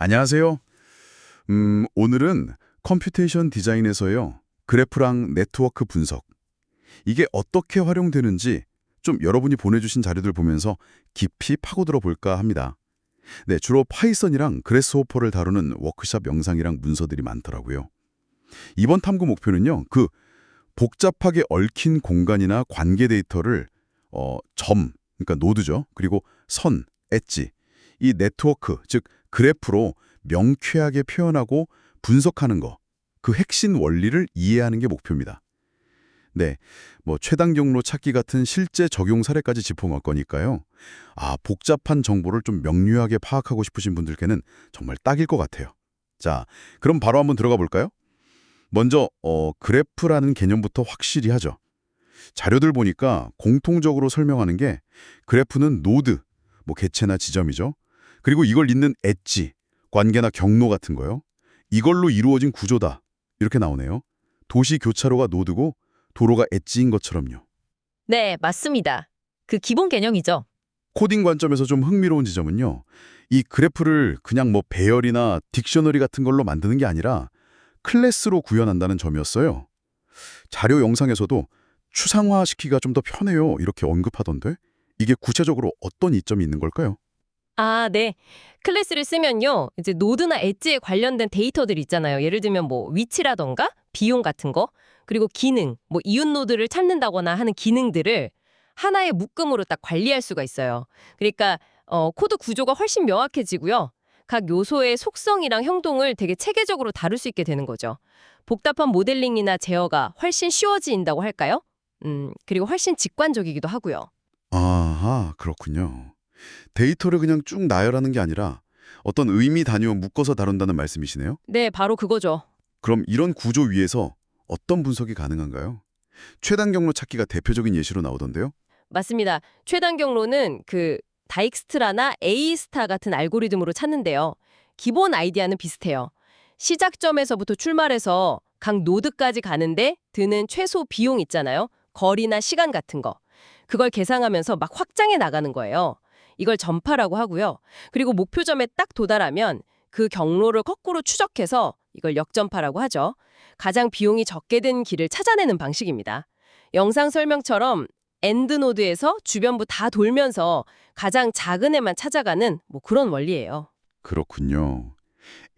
안녕하세요. 음, 오늘은 컴퓨테이션 디자인에서요. 그래프랑 네트워크 분석. 이게 어떻게 활용되는지 좀 여러분이 보내주신 자료들 보면서 깊이 파고들어 볼까 합니다. 네, 주로 파이썬이랑 그래스호퍼를 다루는 워크샵 영상이랑 문서들이 많더라고요. 이번 탐구 목표는요. 그 복잡하게 얽힌 공간이나 관계 데이터를 어, 점, 그러니까 노드죠. 그리고 선, 엣지, 이 네트워크, 즉 그래프로 명쾌하게 표현하고 분석하는 거, 그 핵심 원리를 이해하는 게 목표입니다. 네, 뭐 최단 경로 찾기 같은 실제 적용 사례까지 짚어갈 거니까요. 아, 복잡한 정보를 좀 명료하게 파악하고 싶으신 분들께는 정말 딱일 것 같아요. 자, 그럼 바로 한번 들어가 볼까요? 먼저 어, 그래프라는 개념부터 확실히 하죠. 자료들 보니까 공통적으로 설명하는 게 그래프는 노드, 뭐 개체나 지점이죠. 그리고 이걸 잇는 엣지, 관계나 경로 같은 거요. 이걸로 이루어진 구조다. 이렇게 나오네요. 도시 교차로가 노드고 도로가 엣지인 것처럼요. 네, 맞습니다. 그 기본 개념이죠. 코딩 관점에서 좀 흥미로운 지점은요. 이 그래프를 그냥 뭐 배열이나 딕셔너리 같은 걸로 만드는 게 아니라 클래스로 구현한다는 점이었어요. 자료 영상에서도 추상화시키기가 좀 더 편해요. 이렇게 언급하던데 이게 구체적으로 어떤 이점이 있는 걸까요? 아, 네. 클래스를 쓰면요. 이제 노드나 엣지에 관련된 데이터들 있잖아요. 예를 들면 뭐 위치라던가 비용 같은 거, 그리고 기능, 뭐 이웃 노드를 찾는다거나 하는 기능들을 하나의 묶음으로 딱 관리할 수가 있어요. 그러니까 어, 코드 구조가 훨씬 명확해지고요. 각 요소의 속성이랑 형동을 되게 체계적으로 다룰 수 있게 되는 거죠. 복잡한 모델링이나 제어가 훨씬 쉬워진다고 할까요? 음, 그리고 훨씬 직관적이기도 하고요. 아하, 그렇군요. 데이터를 그냥 쭉 나열하는 게 아니라 어떤 의미 단위와 묶어서 다룬다는 말씀이시네요? 네, 바로 그거죠. 그럼 이런 구조 위에서 어떤 분석이 가능한가요? 최단 경로 찾기가 대표적인 예시로 나오던데요? 맞습니다. 최단 경로는 그 다익스트라나 A스타 같은 알고리즘으로 찾는데요. 기본 아이디어는 비슷해요. 시작점에서부터 출발해서 각 노드까지 가는데 드는 최소 비용 있잖아요. 거리나 시간 같은 거. 그걸 계산하면서 막 확장해 나가는 거예요. 이걸 전파라고 하고요. 그리고 목표점에 딱 도달하면 그 경로를 거꾸로 추적해서 이걸 역전파라고 하죠. 가장 비용이 적게 든 길을 찾아내는 방식입니다. 영상 설명처럼 엔드 노드에서 주변부 다 돌면서 가장 작은 애만 찾아가는 뭐 그런 원리예요. 그렇군요.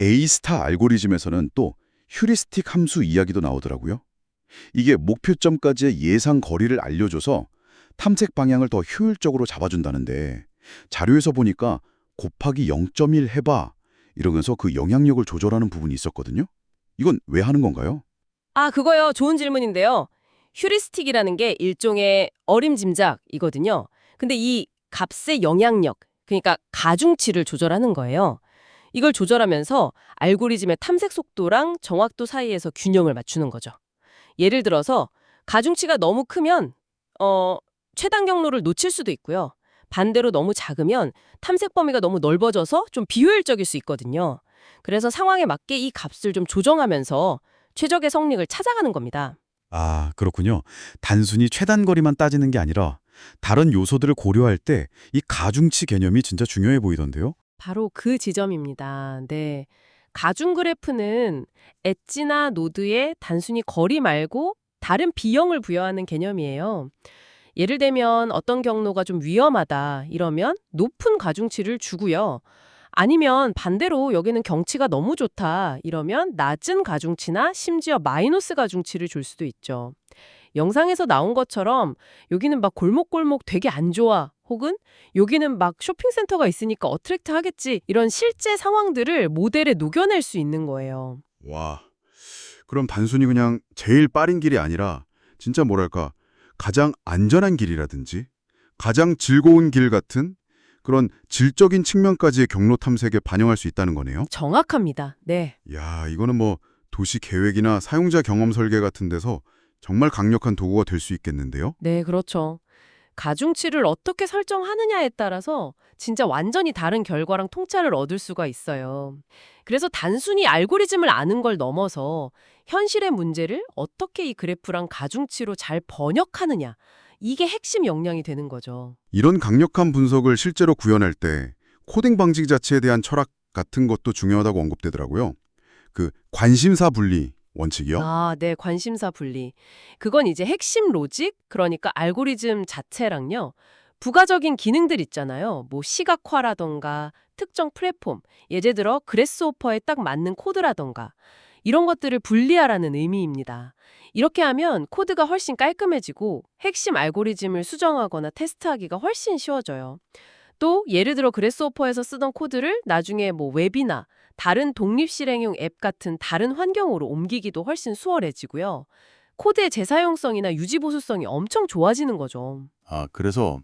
A스타 알고리즘에서는 또 휴리스틱 함수 이야기도 나오더라고요. 이게 목표점까지의 예상 거리를 알려줘서 탐색 방향을 더 효율적으로 잡아준다는데 자료에서 보니까 곱하기 0.1 해봐 이러면서 그 영향력을 조절하는 부분이 있었거든요. 이건 왜 하는 건가요? 아, 그거요. 좋은 질문인데요. 휴리스틱이라는 게 일종의 어림짐작이거든요. 근데 이 값의 영향력, 그러니까 가중치를 조절하는 거예요. 이걸 조절하면서 알고리즘의 탐색 속도랑 정확도 사이에서 균형을 맞추는 거죠. 예를 들어서 가중치가 너무 크면 어, 최단 경로를 놓칠 수도 있고요. 반대로 너무 작으면 탐색 범위가 너무 넓어져서 좀 비효율적일 수 있거든요. 그래서 상황에 맞게 이 값을 좀 조정하면서 최적의 성능을 찾아가는 겁니다. 아, 그렇군요. 단순히 최단 거리만 따지는 게 아니라 다른 요소들을 고려할 때 이 가중치 개념이 진짜 중요해 보이던데요. 바로 그 지점입니다. 네. 가중 그래프는 엣지나 노드에 단순히 거리 말고 다른 비용을 부여하는 개념이에요. 예를 들면 어떤 경로가 좀 위험하다 이러면 높은 가중치를 주고요. 아니면 반대로 여기는 경치가 너무 좋다 이러면 낮은 가중치나 심지어 마이너스 가중치를 줄 수도 있죠. 영상에서 나온 것처럼 여기는 막 골목골목 되게 안 좋아 혹은 여기는 막 쇼핑센터가 있으니까 어트랙트 하겠지 이런 실제 상황들을 모델에 녹여낼 수 있는 거예요. 와, 그럼 단순히 그냥 제일 빠른 길이 아니라 진짜 뭐랄까 가장 안전한 길이라든지 가장 즐거운 길 같은 그런 질적인 측면까지의 경로 탐색에 반영할 수 있다는 거네요. 정확합니다. 네. 야, 이거는 뭐 도시 계획이나 사용자 경험 설계 같은 데서 정말 강력한 도구가 될 수 있겠는데요. 네, 그렇죠. 가중치를 어떻게 설정하느냐에 따라서 진짜 완전히 다른 결과랑 통찰을 얻을 수가 있어요. 그래서 단순히 알고리즘을 아는 걸 넘어서 현실의 문제를 어떻게 이 그래프랑 가중치로 잘 번역하느냐. 이게 핵심 역량이 되는 거죠. 이런 강력한 분석을 실제로 구현할 때 코딩 방식 자체에 대한 철학 같은 것도 중요하다고 언급되더라고요. 그 관심사 분리 원칙이요. 아, 네, 관심사 분리. 그건 이제 핵심 로직, 그러니까 알고리즘 자체랑요. 부가적인 기능들 있잖아요. 뭐 시각화라던가 특정 플랫폼, 예를 들어 그래스오퍼에 딱 맞는 코드라던가 이런 것들을 분리하라는 의미입니다. 이렇게 하면 코드가 훨씬 깔끔해지고 핵심 알고리즘을 수정하거나 테스트하기가 훨씬 쉬워져요. 또 예를 들어 그래스오퍼에서 쓰던 코드를 나중에 뭐 웹이나 다른 독립 실행용 앱 같은 다른 환경으로 옮기기도 훨씬 수월해지고요. 코드의 재사용성이나 유지 보수성이 엄청 좋아지는 거죠. 아, 그래서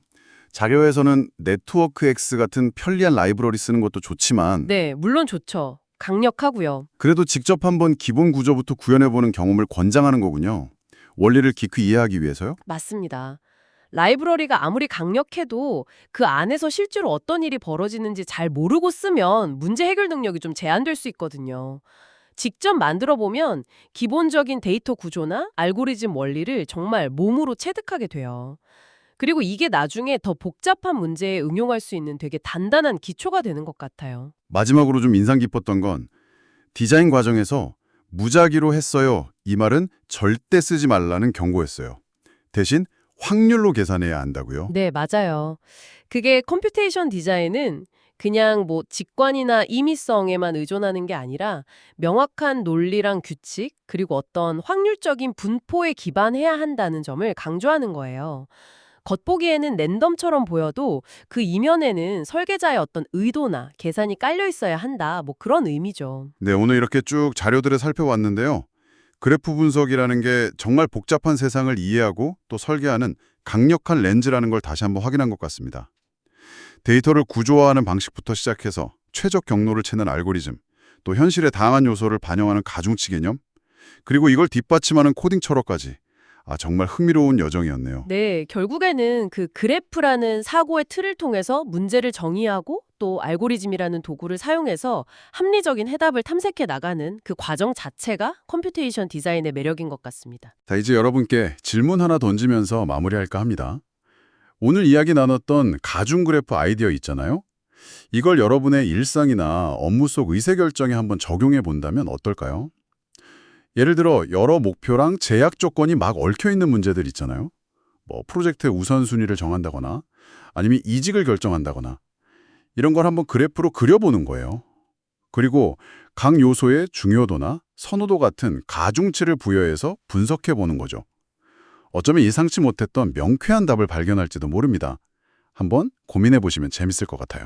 자료에서는 네트워크 X 같은 편리한 라이브러리 쓰는 것도 좋지만 네, 물론 좋죠. 강력하고요. 그래도 직접 한번 기본 구조부터 구현해보는 경험을 권장하는 거군요. 원리를 깊이 이해하기 위해서요? 맞습니다. 라이브러리가 아무리 강력해도 그 안에서 실제로 어떤 일이 벌어지는지 잘 모르고 쓰면 문제 해결 능력이 좀 제한될 수 있거든요. 직접 만들어 보면 기본적인 데이터 구조나 알고리즘 원리를 정말 몸으로 체득하게 돼요. 그리고 이게 나중에 더 복잡한 문제에 응용할 수 있는 되게 단단한 기초가 되는 것 같아요. 마지막으로 좀 인상 깊었던 건 디자인 과정에서 무작위로 했어요. 이 말은 절대 쓰지 말라는 경고였어요. 대신 확률로 계산해야 한다고요. 네, 맞아요. 그게 컴퓨테이션 디자인은 그냥 뭐 직관이나 임의성에만 의존하는 게 아니라 명확한 논리랑 규칙, 그리고 어떤 확률적인 분포에 기반해야 한다는 점을 강조하는 거예요. 겉보기에는 랜덤처럼 보여도 그 이면에는 설계자의 어떤 의도나 계산이 깔려 있어야 한다. 뭐 그런 의미죠. 네, 오늘 이렇게 쭉 자료들을 살펴봤는데요. 그래프 분석이라는 게 정말 복잡한 세상을 이해하고 또 설계하는 강력한 렌즈라는 걸 다시 한번 확인한 것 같습니다. 데이터를 구조화하는 방식부터 시작해서 최적 경로를 채는 알고리즘, 또 현실의 다양한 요소를 반영하는 가중치 개념, 그리고 이걸 뒷받침하는 코딩 철학까지 아 정말 흥미로운 여정이었네요. 네, 결국에는 그 그래프라는 사고의 틀을 통해서 문제를 정의하고 또 알고리즘이라는 도구를 사용해서 합리적인 해답을 탐색해 나가는 그 과정 자체가 컴퓨테이션 디자인의 매력인 것 같습니다. 자, 이제 여러분께 질문 하나 던지면서 마무리할까 합니다. 오늘 이야기 나눴던 가중 그래프 아이디어 있잖아요. 이걸 여러분의 일상이나 업무 속 의사결정에 한번 적용해 본다면 어떨까요? 예를 들어 여러 목표랑 제약 조건이 막 얽혀 있는 문제들 있잖아요. 뭐 프로젝트의 우선순위를 정한다거나 아니면 이직을 결정한다거나 이런 걸 한번 그래프로 그려보는 거예요. 그리고 각 요소의 중요도나 선호도 같은 가중치를 부여해서 분석해 보는 거죠. 어쩌면 예상치 못했던 명쾌한 답을 발견할지도 모릅니다. 한번 고민해 보시면 재밌을 것 같아요.